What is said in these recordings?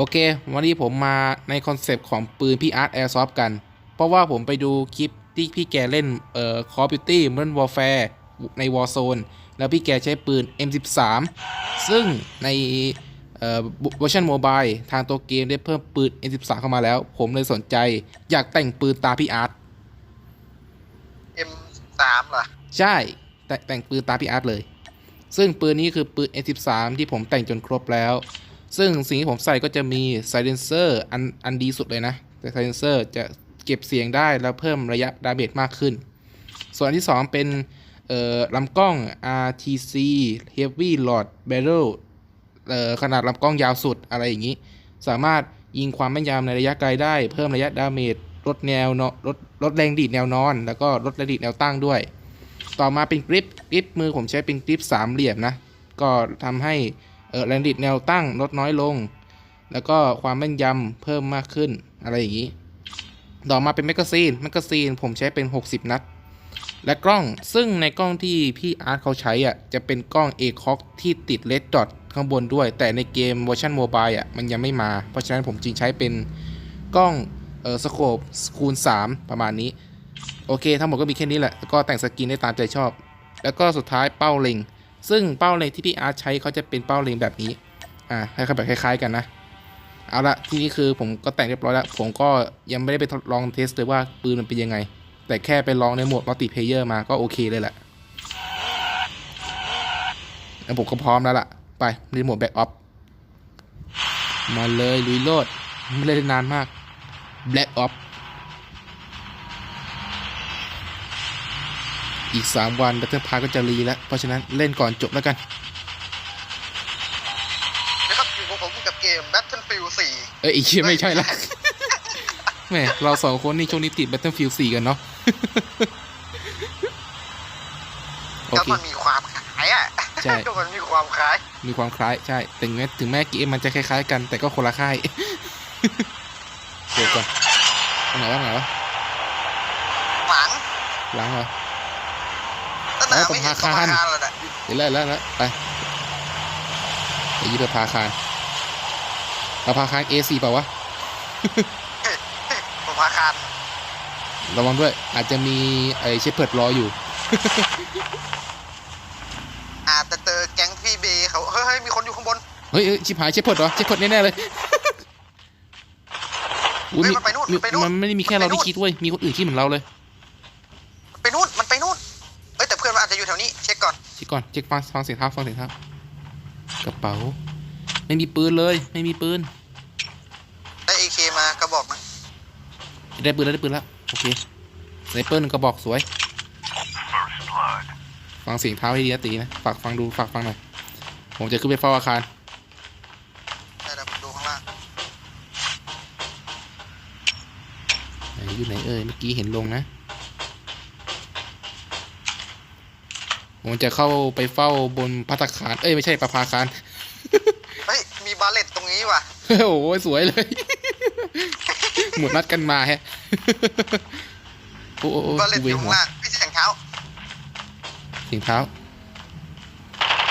โอเค วันนี้ผมมาในคอนเซปต์ของปืนพี่อาร์ตแอร์ซอฟกัน เพราะว่าผมไปดูคลิปที่พี่แกเล่นเอ่อ Call of Duty Modern Warfare ใน Warzone แล้วพี่แกใช้ปืน M13 ซึ่งในเอ่อเวอร์ชันโมบายทางตัวเกมได้เพิ่มปืน M13 เข้ามาแล้ว ผมเลยสนใจ อยากแต่งปืนตาพี่อาร์ต M3 เหรอ ใช่ แต่แต่งปืนตาพี่อาร์ตเลย ซึ่งปืนนี้คือปืน M13 ที่ผมแต่งจนครบแล้ว ซึ่งสิ่งที่ผมใส่ก็จะมี silencer อันอันดีสุดเลยนะ แต่ silencer จะเก็บเสียงได้แล้วเพิ่มระยะดาเมจมากขึ้น ส่วนอันที่ 2 เป็นลำกล้อง RTC Heavy Load Barrel ขนาดลำกล้องยาวสุดอะไรอย่างนี้ สามารถยิงความแม่นยำในระยะไกลได้ เพิ่มระยะดาเมจลดแนวเนาะลดลดแรงดีดแนวนอน แล้วก็ลดแรงดีดแนวตั้งด้วย ต่อมาเป็นกริปกริปมือผมใช้เป็นกริปสามเหลี่ยมนะ ก็ทำให้ แรงดีดแนวตั้งลดน้อยลง แล้วก็ความแม่นยำเพิ่มมากขึ้นอะไรอย่างนี้ ต่อมาเป็นแมกกาซีนแมกกาซีนผมใช้เป็น 60 นัด และกล้องซึ่งในกล้องที่พี่อาร์ตเขาใช้อะจะเป็นกล้อง a c o ที่ติดเลดดอทข้างบนด้วย แต่ในเกมเวอร์ชันโมบายอะมันยังไม่มา เพราะฉะนั้นผมจึงใช้เป็นกล้องเออสโคปคูณ 3 ประมาณนี้ โอเค ทั้งหมดก็มีแค่นี้แหละ แล้วก็แต่งสกินได้ตามใจชอบ แล้วก็สุดท้ายเป้าเล็ง ซึ่งเป้าเล็งที่พี่อาร์ตใช้เขาจะเป็นเป้าเล็งแบบนี้ อ่าให้เขาแบบคล้าย ๆ กันนะ เอาละที่นี่คือผมก็แต่งเรียบร้อยแล้ว ผมก็ยังไม่ได้ไปทดลองเทสเลยว่าปืนมันเป็นยังไง แต่แค่ไปลองในโหมดมัลติเพเยอร์มาก็โอเคเลยแหละแล้วผมก็พร้อมแล้วล่ะ ไปในโหมดแบ็กออฟมาเลยลุยโลดไม่ได้นานมาก Black Ops อี ก 3 วัน Battle Pass ก็จะรีแล้ว เพราะฉะนั้นเล่นก่อนจบแล้วกันนะครับอยู่กับผมกับเกม Battlefield 4 เอ้ยอีกเชี่ยไม่ใช่ละแหม่เราสองคนนี่ช่วงนี้ติด Battlefield 4 กันเนาะโอก็เคมันมีความคล้ายอะใช่ก็มันมีความคล้าย มีความคล้ายใช่ถึงแม้ถึงแม้เกมมันจะคล้ายๆ กันแต่ก็คนละค่ายเดี๋ยวก่อนอันไหนวะอันไหนวะหลังล้างเหรอ ตั้งแต่อ๋อไม่เห็นประประภาภาคารคารแล้วน่ะเดี๋ยวแล้วแล้วแล้วไปไปยี่ประภาคารประภาคาร A4 เปล่าวะประภาคารระวังด้วย อาจจะมีไอ้เชฟเพิร์ดรออยู่ อาจจะเจอแก๊งพี่เบย์เขาเฮ้ยเฮ้ยมีคนอยู่ข้างบนเฮ้ยเฮ้ยชิบหายเชฟเพิร์ดเหรอเชฟเพิร์ดแน่ๆเลยอุ๊ยเฮ้ยมีมันไปนู่นมีมันไปนู่นมันไม่ได้มีแค่มันไปเราที่นู่นคิดเว้ยมีคนอื่นคิดเหมือนเราเลย ก่อนเช็คก่อนเช็คฟังฟังเสียงเท้าฟังเสียงเท้ากระเป๋า ไม่มีปืนเลย ไม่มีปืนได้ AK มากระบอกนะได้ปืนแล้วได้ปืนแล้วโอเคสไนเปอร์หนึ่งกระบอกสวยฟังเสียงเท้าให้ดีนะตีนะฝากฟังดูฝากฟังหน่อยผมจะขึ้นไปเฝ้าอาคารได้เดี๋ยวผมดูข้างล่างไหนอยู่ไหนเอ่ยเมื่อกี้เห็นลงนะ ผมจะเข้าไปเฝ้าบนพัตตาคาร เอ้ยไม่ใช่ประภาคาร เฮ้ย มีบาเลตตรงนี้ว่ะ โอ้โหสวยเลย หมดนัดกันมาแฮะ โอ้โหบาเลตกูอเวยู่นหัวข้างล่างพี่เสียงเท้าเสียงเท้า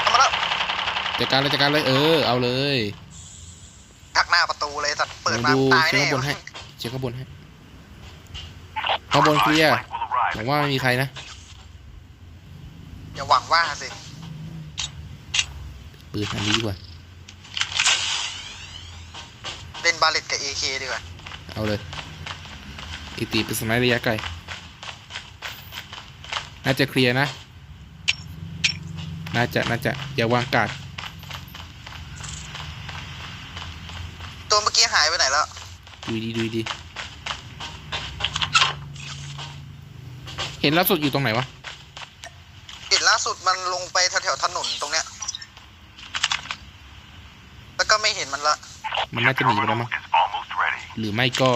เข้ามาแล้วจัดการเลยจัดการเลยเออ เอาเลยทักหน้าประตูเลยสัตว์เปิดมาดูตายเช็คแน่ข้างบนให้เช็คข้างบนให้ข้างบนเคลียร์หวังว่าไม่มีใครนะอย่าห วังว่าสิปืนอันนี้ดีกว่าเล่นบาเลตกับ AK ดีกว่าเอาเลยอีตีเป็นสไนระยะไกลน่าจะเคลียร์นะ น่าจะน่าจะอย่าวางกาดตัวเมื่อกี้หายไปไหนแล้ว ดูดีดูดี เห็นล่าสุดอยู่ตรงไหนวะเห็นล่า สุดมันลงไปแถวๆถนนตรงเนี้ย แล้วก็ไม่เห็นมันละ มันน่าจะหนีไปแล้วมั้งหรือไม่ก็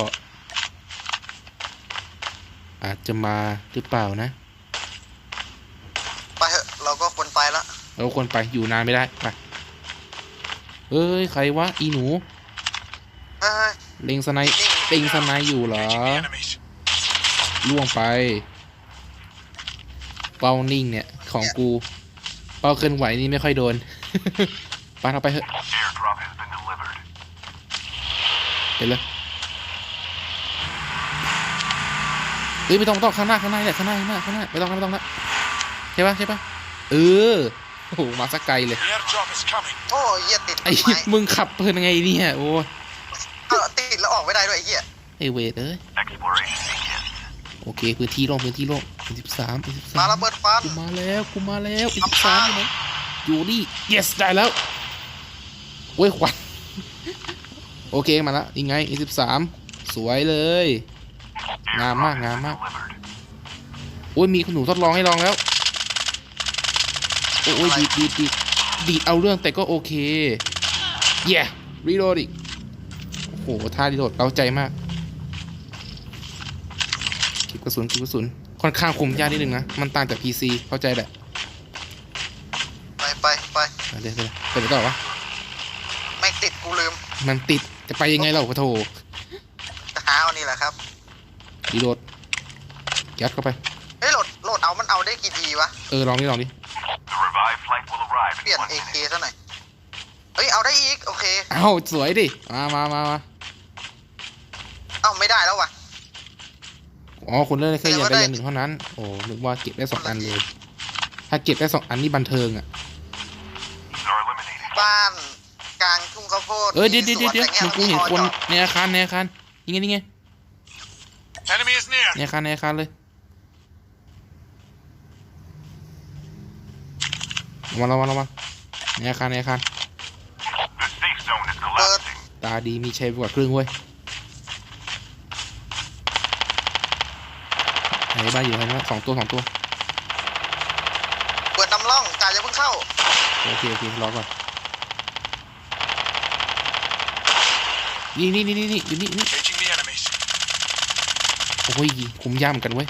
อาจจะมาหรือเปล่านะ ไปเถอะเราก็ควรไปละเราควรไปอยู่นานไม่ได้ไปเอ้ย ใครวะอีหนูเฮ้ยเล็งสไนป์เล็งสไนป์อยู่เหรอล่วงไปเป้านิ่งเนี่ย ของกู เป้าเคลื่อนไหวนี่ไม่ค่อยโดนไปเราไปเถอะ Airdrop has been delivered. ไปเลยเฮ้ยไม่ต้องไม่ต้องข้างหน้าข้างหน้าเนี่ยข้างหน้าข้างหน้าข้างหน้าไม่ต้องนะไม่ต้องนะใช่ปะใช่ปะเออโอ้โหมาสักไกลเลย The airdrop is coming. โอ้ยเหี้ยติดไอ้ต้นไม้มึงขับเพลินไงเนี่ยโอ้ยเอาติดแล้วออกไม่ได้ด้วยไอ้เหี้ยไอเวทเอ้ย Exploration begins. โอเคพื้นที่โล่งพื้นที่โล่งสิบสามสิบสามมาระเบิดฟันกูมาแล้วกูมาแล้วอีกทำสามทางอยู่ไหนอยู่นี่ yes ได้แล้วโอ้ยควันโอเคมาแล้วยังไงอีสิบสามสวยเลย งามมากงามมากโอ้ยมีขนหนูทดลองให้ลองแล้วโอ้ยดีดดีดดีดดีดเอาเรื่องแต่ก็โอเคเย่รีโหลดอีกโอ้โหท่ารีโหลดเราใจมาก เก็บกระสุนเก็บกระสุนค่อนข้างคุมยากนิดนึงนะ มันต่างจาก PC เข้าใจแหละไปไปไปอะเดี๋ยวเดี๋ยวไปไหนต่อวะ ไม่งติดกูลืมมันติดจะไปยังไงเราขอโทษจะหาเอานี่แหละครับรีโหลดยัดเข้าไป เฮ้ยโหลดโหลดเอามันเอาได้กี่ทีวะ เออลองดิลองดิ The revived flight will arrive เปลี่ย in น one AK minute. ซะหน่อย เฮ้ย เอาได้อีก โอเค เอ้าสวยดิ มามามามา เอ้าไม่ได้แล้ววะ อ๋อคุณเลือกได้แค่อย่างแต่ใดว่าได้อย่างหนึ่งเท่านั้น โอ้นึกว่าเก็บได้สองอันเลย ถ้าเก็บได้สองอันนี่บันเทิงอะ These are eliminated. บ้านกลางทุ่งข้าวโพดเออเดี๋ยวเดี๋ยวเดี๋ยวเดี๋ยวมีมึงกูเห็นคนสวแต่ในอาคารในอาคารยังไงนี่ไง Enemy is near. ในอาคารในอาคารเลยระวังระวังระวังในอาคารในอาคาร The safe zone is collapsing. ตาดีมีชัยกว่าครึ่งเว้ยไห นบ้านอยู่ไหนวะสองตัวสองตัวเปิดนำร่องกาจะเพิ่งเข้าโอเคโอเครอก่อนนี่นี่นี่นี่นี่อยู่นี่นี่ Engaging the enemies. โอ้ยคุมย่ำกันเว้ย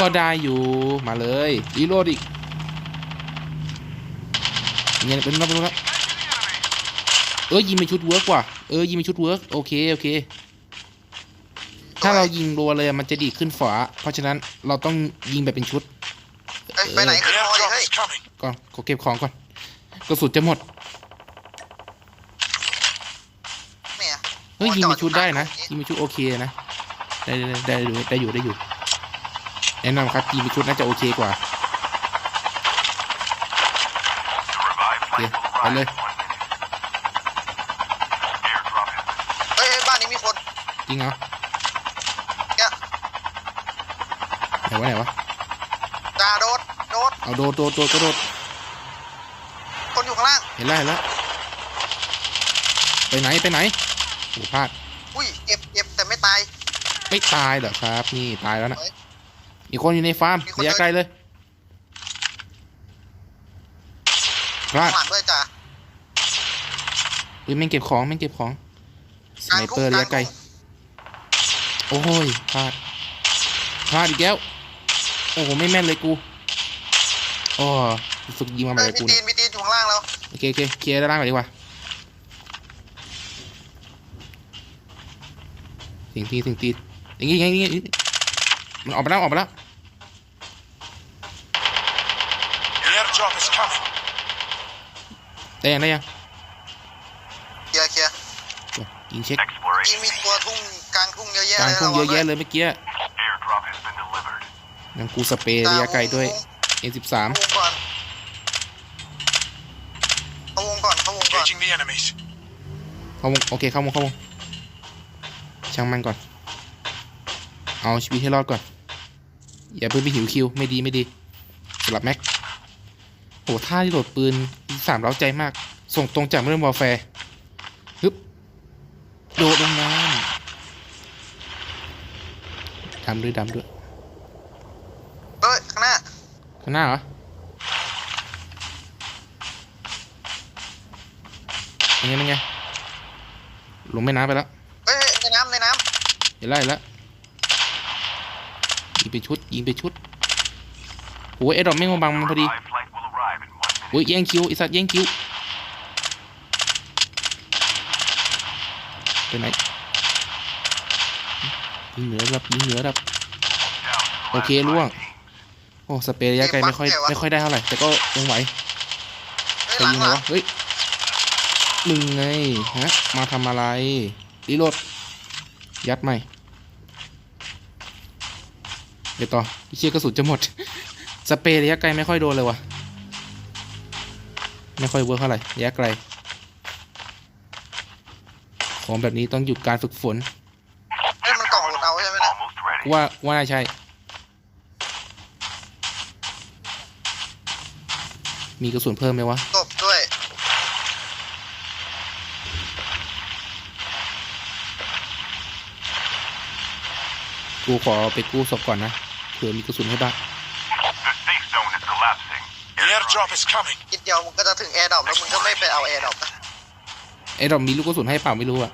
ก็ได้อยู่มาเลยรีโหลดอีกเนี่ยเป็นรับรู้แล้วเออยิงเป็นชุดเวิร์กว่ะเออยิงเป็นชุดเวิร์กโอเค โอเค ถ้าเรายิงรัวเลยมันจะดีดขึ้นฝาเพราะฉะนั้นเราต้องยิงแบบเป็นชุดเอ้ยไปไหน The ขึ้นฮอดิ airdrop เฮ้ย is coming. ก่อนขอเก็บของก่อนกระสุนจะหมดเนี่ยเฮ้ยฮอยิงเป็นจอชุดได้นะอยู่ยิงเป็นชุดโอเคนะได้ได้ได้ได้อยู่ได้อยู่ได้อยู่แนะนำครับยิงเป็นชุดน่าจะโอเคกว่า The revived flight will Yeah, arrive hello. in one minute. Airdrop has been เฮ้ยเฮ้ยบ้านนี้มีคนจริงเหรอ ไหนวะไหนวะจ่าโดดโดดเอาโดดโดดโดดกระโดดคนอยู่ข้างล่างเห็นแล้วเห็นแล้วไปไหนไปไหนโอ้พลาดอุ้ยเจ็บเจ็บแต่ไม่ตายไม่ตายเหรอครับ นี่ตายแล้วนะเฮ้ยอีกคนอยู่ในฟาร์มมีคนระยะไกลเลยพลาดข้างหลังด้วยจ่าเฮ้ยแม่งเก็บของแม่งเก็บของสกลาไนงเปทุ่องร์ระกลางยะไกลทุ่งโอ้ยพลาดพลาดอีกแล้ว โอ้โหไม่แม่นเลยกูโอ้ฝึกยิงมาใหม่เฮ้ยเลยมีกูตีเนี่ยนมีตีนอยู่ข้างล่างแล้วโอเคโอเคเคลียร์ด้านล่างก่อนดีกว่าสิ่งที่สิ่งที่อย่างงี้อย่างงี้อย่างงี้มันออกไปแล้วออกไปแล้ว The airdrop is coming. ได้ยังได้ยังเคลียร์เคลียร์ยิงเช็คยิง Exploration มีตัวทุ่งกลางทุ่งเยอะแยะกลางเลยทุ่งเยอะแยะรเลยเมื่อกี้ airdrop has been delivered. งั้นกูสเปรย์ระยะไกลด้วย N13 เข้าวงก่อนเข้าวงก่อนเข้าวงก่อน Engaging the enemies. เข้าวงโอเคเข้าวงเข้าวงช่างมันก่อน เอาชีวิตให้รอดก่อน อย่าเพิ่งไปหิวคิว ไม่ดีไม่ดีสลับแม็กโหท่าที่โหลดปืนสามเร้าใจมาก ส่งตรงจากเรื่องวอลแฟร์ฮึบโดดลงน้ำดำด้วยดำด้วย เอ้ยข้างหน้า ข้างหน้าเหรอยังไงยังไงลงแม่น้ำไปแล้วเฮ้ยเฮ้ยในน้ำในน้เห็นแล้วเห็นแล้วยิงไปชุดยิงไปชุดโอ้ยไอ้ดอกไม่งมาบังมันพอดี Revived flight will arrive in one minute. โอ้ยแย่งคิวไอสัตว์แย่งคิวไปไหนยิงเหนือรับยิงเหนือรับ Down to the โอเค last ล่วง five teams. โอ้สเปรย์ระยะไกลไม่ค่อยไม่ค่อยได้เท่าไหร่แต่ก็ยังไหวำเฮ้ยไปหลังยิงหเลลัยงวะเฮ้ยมึงไงฮะมาทำอะไรรีโหลดยัดใหม่เดี๋ยวต่อไอ้เชี่ยกระสุนจะหมด สเปรย์ระยะไกลไม่ค่อยโดนเลยวะไม่ค่อยเวิร์คเท่าไหร่ระยะไกล ของแบบนี้ต้องหยุดการฝึกฝนเอ้ยมันกล่องหลุดเอาใช่ไหมเนี่ย Almost ready. กูว่าว่าน่าใช่ มีกระสุนเพิ่มไหมวะตบด้วย กูขอไปกู้ศพก่อนนะเผื่อมีกระสุนให้บ้าง The safe zone is collapsing. The airdrop is coming. คิดเดียวมึงก็จะถึงแอร์ดรอปแล้วมึงก็ไม่ไปเอาแอร์ดรอปนะไอ้ดอกมีลูกกระสุนให้เปล่าไม่รู้อะ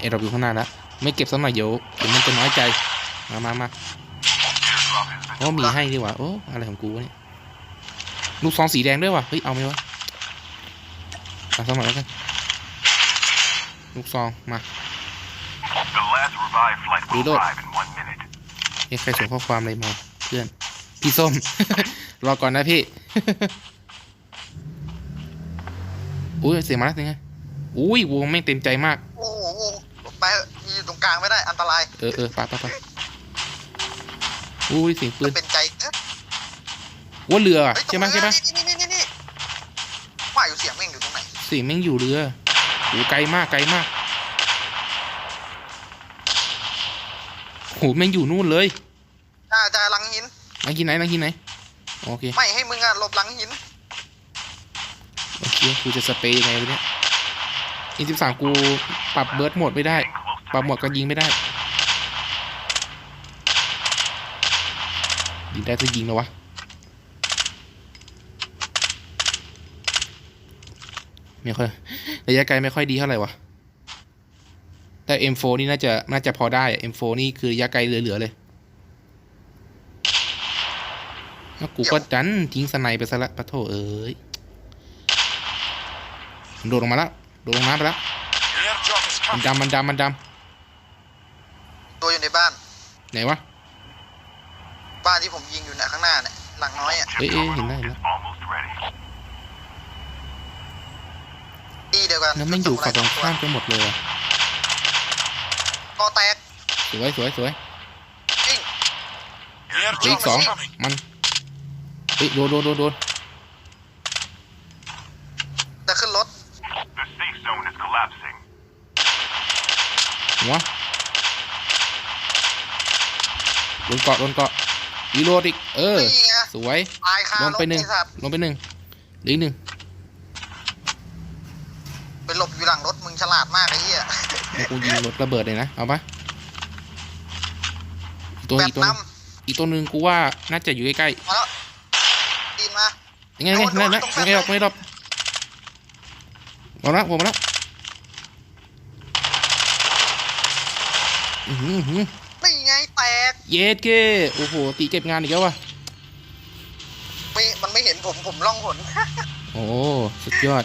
ไอ้ดอกอยู่ข้างหน้าแล้วไม่เก็บสักหน่อยเดี๋ยวเดี๋ยวมันจะน้อยใจ มามามา Airdrop has been โอ้มีให้ดีกว่าโอ้อะไรของกูวะเนี่ยลูกซองสีแดงด้วยวะเฮ้ยเอาไหมวะเอาสักหน่อยแล้วกันลูกซองมา The last revived flight will Reload. arrive in one minute. เอ๊ะใครส่งข้อความอะไรมาเพื่อนพี่ส้ม รอก่อนนะพี่อุ้ยเสียงมาแล้วยังไงอุ้ยวงไม่งเต็มใจมากโอ้โหไปเถอะยืนตรงกลางไม่ได้อันตราย เออเออไปไปไป อุ้ยเสียงปืนเป็นใจเอ๊ะว่าเรืออะเฮ้ยใช่ไหมตรงใช่ไหมนี่นี่นี่นี่นี่ว่าอยู่เสียงแม่งอยู่ตรงไหนเสียงแม่งอยู่เรือโอ้ไกลมากไกลมากโหแม่งอยู่นู่นเลยจ้าจ้าหลังหิน นั่งกินไหนนั่งกินไหนโอเคไม่ให้มึงอะหลบหลังหิน โอเคกูจะสเปรย์ยังไงวะเนี่ยอินสิบสามกูปรับเบิร์ดโหมดไม่ได้ ปรับโหมดการยิงไม่ได้ ยิงได้ก็ยิงแล้ววะไม่ค่อยระยะไกลไม่ค่อยดีเท่าไหร่วะแต่ M4 นี่น่าจะน่าจะพอได้อะ M4 นี่คือระยะไกลเหลือๆเลยแล้วกูก็ดันทิ้งสไนไปซะละปะโถเอ้ยโดดลงมาแล้วโดดลงน้ำไปแล้ว The airdrop is มัน coming. ดำมันดำมันดตัวอยู่ในบ้านำไหนวะ บ้านที่ผมยิงอยู่เนี่ยข้างหน้าเนี่ยหลังน้อยอะเอ้ยเอ้ยเห็นได้เห็น is ได้ almost ready. ตีเดียวกันแล้วไม่งอยู่ฝั่งตรงข้ามกันหมดเลยอะก็แตกสวยสวยสวยจริง The เฮ้ย airdrop อีกสอง is coming. มันเฮ้ยโดนโดนโดนโดนจะขึ้นรถ The safe zone is collapsing. หัวโดนเกาะโดนเกาะ รีโหลดอีก เออ นี่ไงสวย ตายคาลงไปหนึ่ง รถอ้สัตว์ลงไปหนึ่งเหลืออีกหนึ่งไปหลบอยู่หลังรถมึงฉลาดมากไอ้เหี้ยแล้วกูยิงรถระเบิดเลยนะ เอาปะอีกตัวแบอีบกตัวหนนึงอีกตัวหนึ่งกูว่าน่าจะอยู่ใกล้ำมาแล้วตีนมา ๆยังไงไงนั่นนะไม่หรอกไม่หรอกหมดละหมดละอือหืออื้อหือนี่ไงแตก เยสเกโอ้โห ตีเก็บงานอีกแล้ววะไม่มันไม่เห็นผมผมล่องหน โอ้ สุดยอด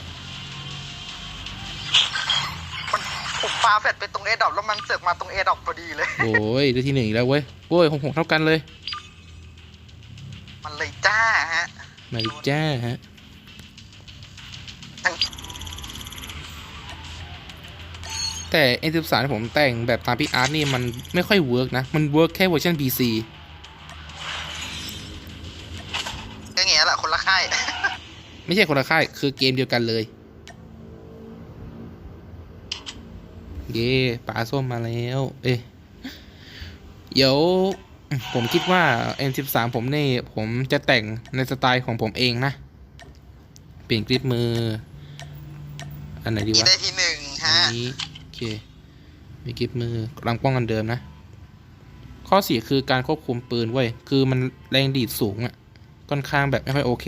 มันผมปาแฟดไปตรงเอดอปแล้วมันเสือกมาตรงเอดอปพอดีเลย โอ้ยได้ที่หนึ่งอีกแล้วเว้ย โอ้ยหกหกเท่ากันเลย มันเลยจ้าฮะ ไม่จ้าฮะ แต่ N13 ที่ผมแต่งแบบตามพี่อาร์ตนี่มันไม่ค่อยเวิร์กนะ มันเวิร์กแค่เวอร์ชัน PC ก็เงี้ยแหละคนละค่าย ไม่ใช่คนละค่าย คือเกมเดียวกันเลย เย่ป่าส้มมาแล้ว เอ๊ะเดี๋ยวผมคิดว่า N13 ผมนี่ ผมจะแต่งในสไตล์ของผมเองนะ เปลี่ยนกริปมือ อันไหนดีมีวะ ได้ที่หนึ่งอัฮะนนี้โอเค มีกริปมือรังป้องกันเดิมนะ ข้อเสียคือการควบคุมปืนเว้ย คือมันแรงดีดสูงอะ่ะค่อนข้างแบบไม่ค่อยโอเค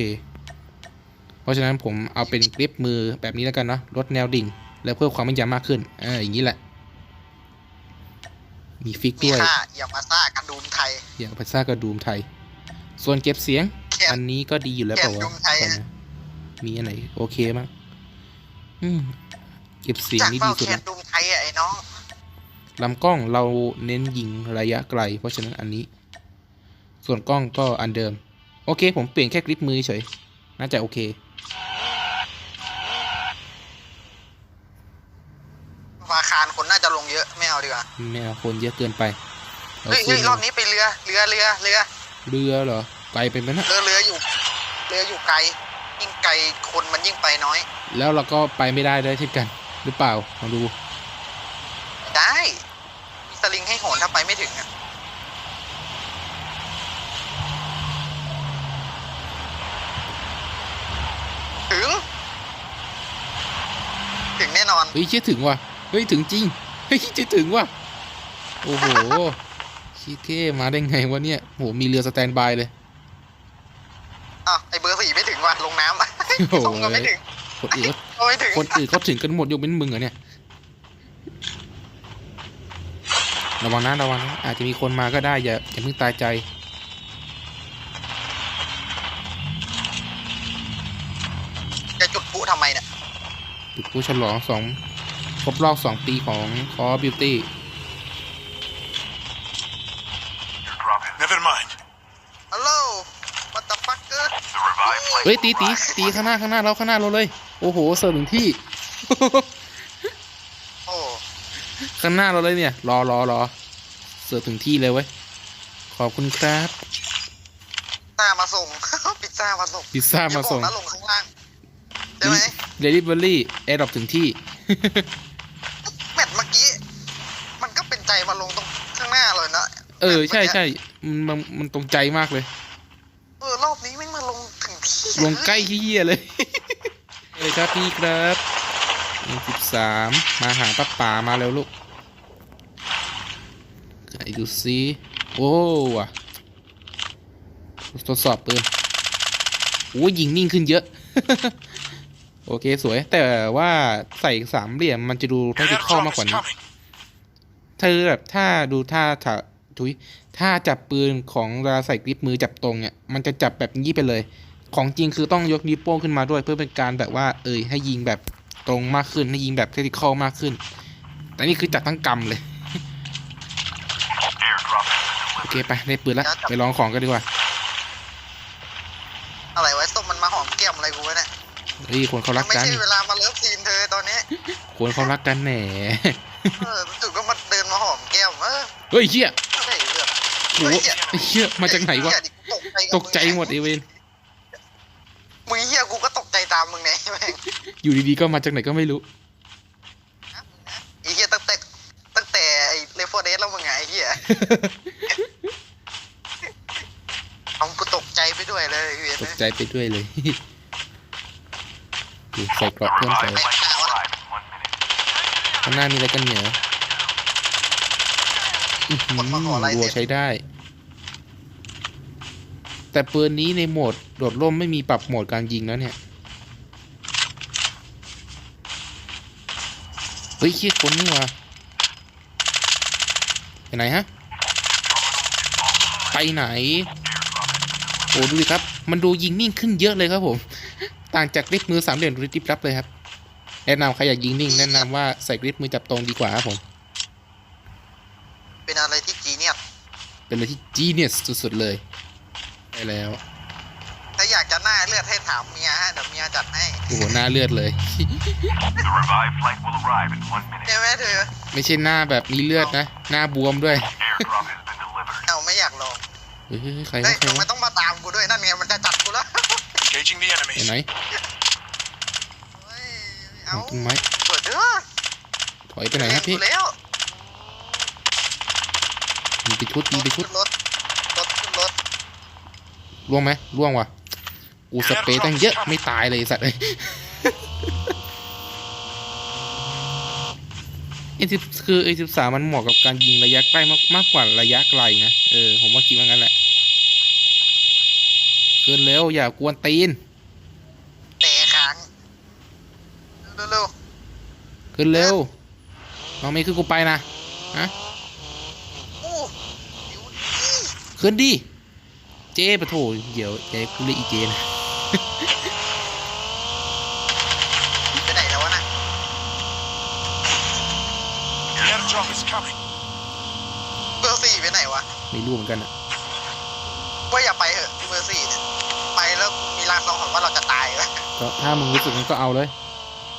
เพราะฉะนั้นผมเอาเป็นกริปมือแบบนี้แล้วกันเนาะลดแนวดิ่ง แล้วเพิ่มความแม่นยำมากขึ้นอ่าอย่างนี้แหละ มีฟิกมีด้วย ค่าอย่ามาซ่ากันดูมไทย อย่างภาษากระดูมไทย ส่วนเก็บเสียงแค่อันนี้ก็ดีอยู่แล้วแค่เปล่าวะดุมไทย ก่อนอะนะมีอันไหนโอเคมั้งอืมเก็บเสียงจากนี่เฝ้าดีสุดแค่ละดุ มไทยอะไอ้น้องลำกล้องเราเน้นยิงระยะไกล เพราะฉะนั้นอันนี้ ส่วนกล้องก็อันเดิม โอเค ผมเปลี่ยนแค่กริปมือเฉย น่าจะโอเคอาคารคนน่าจะลงเยอะไม่เอาดีกว่าไม่เอาคนเยอะเกินไปอาเฮ้ยขึ้เฮ้ยรอบนี้ไปเรือเรือเรือเรือเรือเหรอไกลไปไหมนะเรือเรืออยู่เรืออยู่ไกล ยิ่งไกลคนมันยิ่งไปน้อย แล้วเราก็ไปไม่ได้ด้วยเช่นกัน หรือเปล่าลองดู ได้มีสลิงให้โหนถ้าไปไม่ถึงอะถึง ถึงแน่นอน เฮ้ยเชื่อถึงว่ะ เฮ้ยถึงจริง เฮ้ยจะถึงว่ะ โอ้โหชิเก้มาได้ไงวะเนี่ยโหมีเรือสแตนบายเลยอ้าวไอเบอร์สี่ไม่ถึงว่ะลงน้ำโอ้โหส่งก็ไม่ถึงคนอื่นก็ไม่ถึงคนอื่นเขาถึงกันหมดยกเว้นมึงเหรอเนี่ย ระวังนะระวังนะอาจจะมีคนมาก็ได้อย่าอย่าเพิ่งตายใจ จะจุดพลุทำไมเนี่ยจุดผู้ฉลองสองครบรอบสองปีของคอบิวตี้ Airdrop has Never mind. ฮัลโหล what the fucker the revived flight เฮ้ยตี will ตี arrive. ตีข้างหน้าข้างหน้าเราข้างหน้าเราเลย โอ้โหเสิร์ฟถึงที่โอ้ ข้างหน้าเราเลยเนี่ย รอรอรอเสิร์ฟถึงที่เลยเว้ย ขอบคุณครับซ่ามาส่ง พิซซ่ามาส่งพิซซ่ามาส่ง อย่บอกนะลงข้างล่างใช่ไหมเดลิเวอรี่แอร์ดรอปถึงที่ แมตช์เมื่อกี้ มันก็เป็นใจมาลงตรงข้างหน้าเลยนะเออ ใช่ใช่มันมันมันตรงใจมากเลย เออ รอบนี้ไม่งมาลงถึงที่ลงใกล้ขี้เหี้ยเลย เลยครับพี่ครับ สิบสามมาหาป้าป๋ามาแล้วลูกไหนดูซิโอ้ว่ะทดสอบปืนโอ้ยิงนิ่งขึ้นเยอะ โอเคสวย แต่ว่าใส่สามเหลี่ยมมันจะดูทคติคอล Airdrop มากกว่านี้เธอแบบถ้าดูท่าถ้าทุยถ้าจับปืนของเวลาใส่กริปมือจับตรงเนี่ยมันจะจับแบบนี้ไปเลย ของจริงคือต้องยกนิ้วโป้งขึ้นมาด้วยเพื่อเป็นการแบบว่า เอยให้ยิงแบบ ตรงมากขึ้นให้ยิงแบบเทคนิคอลมากขึ้น แต่นี่คือจับทั้งกำเลย Airdrop has been โอ delivered. เคไปได้ปืนแล้วไปลองของกันดีกว่า อะไรไว้ส้มมันมาหอมแก้มอะไรกูวะเนี่ยเฮ้ยคนเขารักไม่กันใช่เวลามาเลิฟซีนเธอตอนนี้คนเขารักกันแหนเออจู่ก็มาเดินมาหอมแก้มเออเฮ้ยเฮียไม่ได้เรื่องโหไอ้เฮียมาจากไหนวะเยตกใจกับมึงตกใจหมดเอเวน มึงเฮียกูก็ตกใจตามมึงไงแม่ง อยู่ดีๆก็มาจากไหนก็ไม่รู้ไอ้เฮียตั้งแต่ตั้งแต่ไอ้เลฟเดสแล้วมึงไงไอ้เฮียเอากูตกใจไปด้วยเลยเวียนตกใจไปด้วยเลยดูใส่เกราะเพิ่ม Revived ใส่ flight will arrive in one minute. ข้างหน้ามีอะไรกันเหนียวอื้อหือรัวใช้ได้ แต่ปืนนี้ในโหมดโดดร่มไม่มีปรับโหมดการยิงแล้วเนี่ย ฮ้ยเคียคนนี่วะไปไหนฮะ ไปไหน โอ้ดูดิครับ มันดูยิงนิ่งขึ้นเยอะเลยครับผม ต่างจากกริปมือสามเหลี่ยมริบลับเลยครับ แนะนำใครอยากยิงนิ่งแนะนำว่าใส่กริปมือจับตรงดีกว่าครับผม เป็นอะไรที่จีเนียสเป็นอะไรที่ genius สุดๆเลยได้แล้ว ถ้าอยากจะหน้าเลือดให้ถามเมียฮะเดี๋ยวเมียจัดให้โอ้โหหน้าเลือดเลย The revived flight will arrive in one minute. ใช่ไหมเธอไม่ใช่หน้าแบบมีเลือดนะ หน้าบวมด้วย Airdrop has been delivered. เอาไม่อยากลองเฮ้ยใครเฮ้วะยใครไม่วะต้องมาตามกูด้วยนั่นไงมันจะจัดกูแล้ว Engaging the ไหน enemies. ไหนเฮ้ยเอาต้นไม้เปิดเด้อถอยไปไหนครับพี่เร็วมีไปชุดมีไปชุดขึ้นรถรถขึ้นรถล่วงไหมล่วงว่ะ กูสเปรย์ตั้งเยอะไม่ตายเลยไอ้สัตว์เลยเอ็นสิบคือเอสิบสามมันเหมาะกับการยิงระยะใกล้มากมากกว่าระยะไกลนะ เออ ผมว่าคิดว่างั้นแหละขึ้นเร็วอย่ากวนตีนเตะค้างเร็วขึ้นเร็วน้องไม่ขึ้นกูไปนะฮะๆโอ้เดี๋ยวนี้ขึ้นดิ เจ๊ปะโถเดี๋ยวอย่าให้กูเรียกอีเจนะ ไปไหนแล้ววะน่ะ The airdrop is coming. เบอร์สี่ไปไหนวะ ไม่รู้เหมือนกันอะว่าอย่าไปเถอะเบอร์สี่เนี่ยากเราผมว่าเราจะตายแล้วก็ถ้ามึงรู้สึกงั้นก็เอาเลย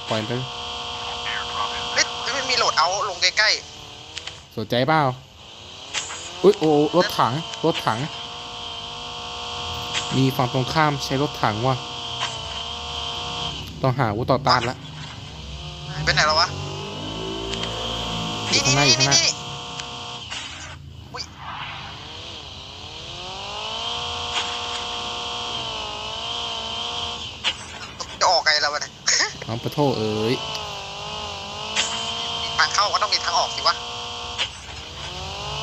ปล่อยมันไป Airdrop is เฮ้ยเฮ้ยมันมีโหลดเอาท์ลงใกล้สนใจเปล่าอุ้ยโอ้รถถังรถถัง มีฝั่งตรงข้ามใช้รถถังว่ะต้องหาอาวุธต่อต้านละๆไปไหนแล้ววะอยู่นี่ข้างหน้าอนี่ยู่ข้างหน้านี่นี่อุ้ยจะออกไงแล้ววะเนี่ยน้องปะโทเอ๋ยทางเข้าก็ต้องมีทางออกสิวะ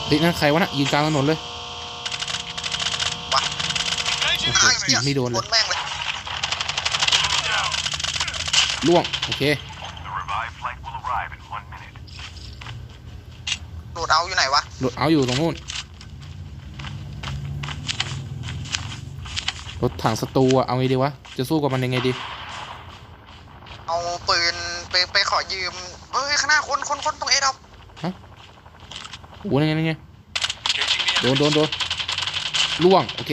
เฮ้ยนั่นใครวะน่ะยืนกลางถนนเลย ยิงไม่โดนเลคยนแม่งเลยล่วง โอเค the revived flight will arrive in one minute. โหลดเอาท์อยู่ไหนวะรถเอาอยู่ตรงนู้นรถถังศัตรูอะเอาไงดีวะ จะสู้กับมันยังไงดี เอาปืนไปไปขอยืม เฮ้ย ข้างหน้าคนคนคนตรงเอดอปโอ้โหยังไงยังไง Engaging the โด enemy. นโดนโดนล่วง โอเค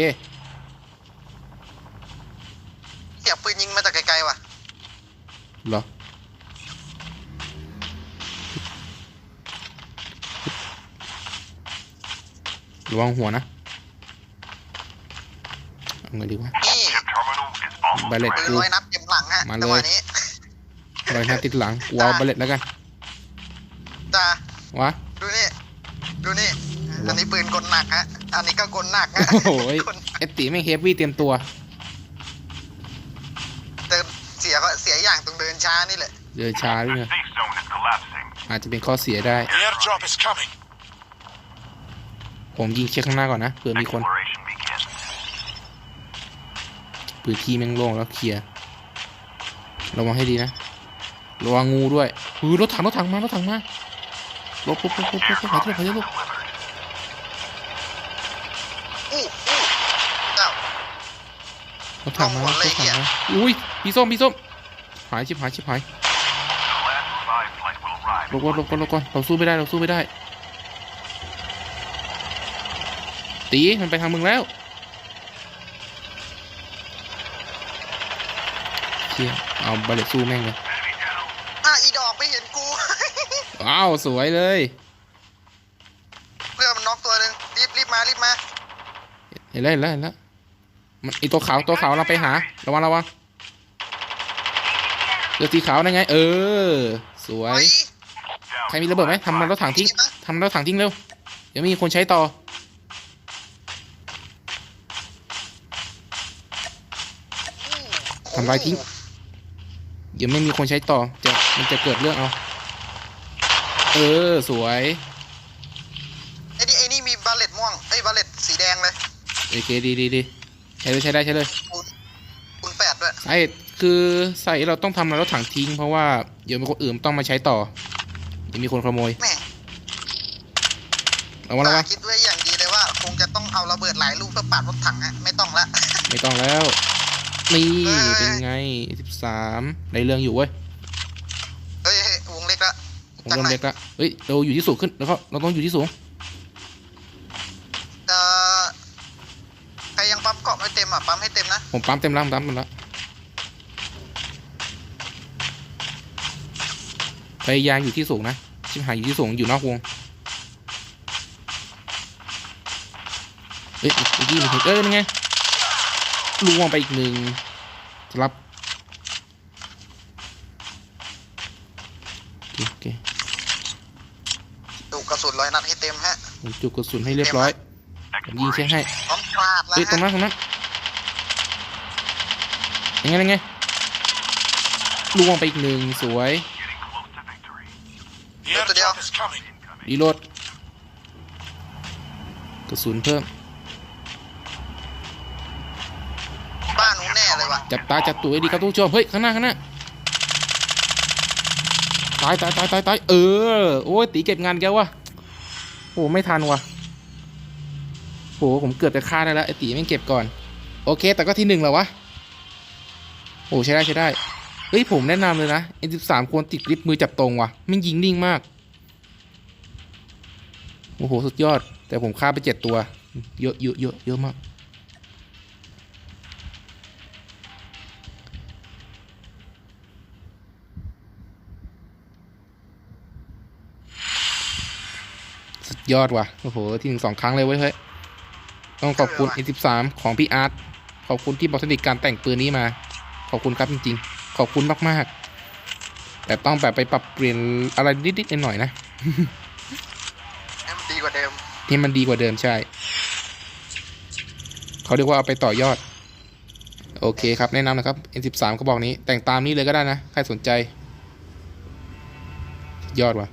เสียงปืนยิงมาจากไกลๆว่ะ เหรอระวังหัวนะเอาไงดีวะนี่ Ship terminal is almost Ballet. ready. ปืนร้อยนัดเต็มหลังฮะมาเลย จังหวะนี้รอยหน้าติดหลังกูเอาบัลเลตแล้วกันจ้าวะ ดูนี่ ดูนี่ อันนี้ปืนกลหนักฮะ อันนี้ก็กลหนักฮะโอ้โหยกลเอตติไม่งเฮฟวี่เตรียมตัว แต่เสียก็เสียอย่างตรงเดินช้านี่แหละ เดินช้าด้วย The นะ safe zone is collapsing. อาจจะเป็นข้อเสียได้ The airdrop is coming. ผมยิงเช็คข้างหน้าก่อนนะเผื่อมีคน Exploration begins. พื้นที่แม่งโล่งแล้วเคลียร์ระวังให้ดีนะระวังงูด้วยหือรถถังรถถังมารถถังมาลบลบลบลบลบหายที่หายที่ลบอู้อู้เจ้ารถถังมารถถังมาอุ้ยพี่ส้มพี่ส้มหายชิบหายชิบหาย The last revived flight will arrive ลบก่อนลบก่อนลบก่อนเราสู้ไม่ได้เราสู้ไม่ได้ ตีมันไปทางมึงแล้วเชี่ยเอาบาเลตสู้แม่งเลย enemy down. อะอีดอกไม่เห็นกูว้าวสวยเลยเพื่อนมันน็อกตัวหนึ่งรีบรีบมารีบมาเห็นแล้วเห็นแล้วเห็นแล้วมันไอตัวขาวตัวขาวเราไปหาระวังระวังเจอสีขาวได้ไง เออ สวยเฮ้ย Down ใครมีระเบิดไหมทำมันรถถังทิ้งทำรถถังทิ้งเร็ว เดี๋ยวมีคนใช้ต่อ ทำลายทิ้ง เดี๋ยวไม่มีคนใช้ต่อ จะมันจะเกิดเรื่องเอา เออ สวยไอ้นี่ไอ้นี่มีบาเลตม่วงไอ้ยบาเลตสีแดงเลยโอเคดีดีดีใช้เลยใช้ได้ใช้เลยคูณคูณแปดด้วยสาเหตุคือใส่เราต้องทำรถถังทิ้ง เพราะว่าเดี๋ยวมีคนอื่นต้องมาใช้ต่อ เดี๋ยวมีคนขโมยแม่ระวังระวังคิดไว้อย่างดีเลยว่า คงจะต้องเอาระเบิดหลายลูกเพื่อปาดรถถังอะไม่ต้องละ ไม่ต้องแล้วนี่เอ้ยเป็นไงสิบสามในเรื่องอยู่เว้ยเฮ้ยเฮ้ยวงเล็กละผมเริ่มเล็กละเฮ้ยเราอยู่ที่สูงขึ้นแล้วก็เราต้องอยู่ที่สูงเอ่อใครยังปั๊มเกาะไม่เต็มอะปั๊มให้เต็มนะผมปั๊มเต็มแล้วผมปั๊มเต็มแล้ว พยายามอยู่ที่สูงนะ ชิบหายอยู่ที่สูงอยู่นอกวงเฮ้ยเมื่อกี้มันเห็นเอ้ยเป็นไงล่วงไปอีกหนึ่งสลับโอเคโอเคดูกระสุนร้อยนัดให้เต็มฮะผมจุกกระสุนให้เรียบร้อยผมยิงเช็คให้พร้อมพลาดแล้วเฮ้ยตรงฮะนั้นตรงนั้นยังไงยังไงล่วงไปอีกหนึ่งสวย Getting close to victory. The airdrop is coming. รีโหลดกระสุนเพิ่ม บ้านนู้นแน่เลยว่ะจับตาจับตัวให้ดีครับทุกผู้ชมเฮ้ยข้างหน้าข้างหน้าตายตายตายตายตายเออโอ้ยตีเก็บงานแกววะโอ้ไม่ทันวะโหผมเกือบจะฆ่าได้แล้วไอตีไม่งเก็บก่อน โอเค แต่ก็ที่หนึ่งแล้ววะโอ้ใช้ได้ใช้ได้เฮ้ยผมแนะนำเลยนะ N13 ควรติดกริปมือจับตรงว่ะไม่งยิงนิ่งมาก โอ้โห สุดยอด แต่ผมฆ่าไปเจ็ดตัว เยอะเยอะเยอะเยอะมาก สุดยอดว่ะ โอ้โห ทีหนึ่งสองครั้งเลยเว้ยเฮ้ย ต้องขอบคุณ N13 ของพี่อาร์ต ขอบคุณที่บอกสนิทการแต่งปืนนี้มา ขอบคุณครับจริงๆ ขอบคุณมากๆ แต่ต้องแบบไปปรับเปลี่ยนอะไรนิดๆหน่อยๆนะ ดีกว่าเดิม ที่มันดีกว่าเดิมใช่ เขาเรียกว่าเอาไปต่อยอด โอเคครับแนะนำนะครับ N13 ก็บอกนี้แต่งตามนี้เลยก็ได้นะ ใครสนใจ ยอดว่ะ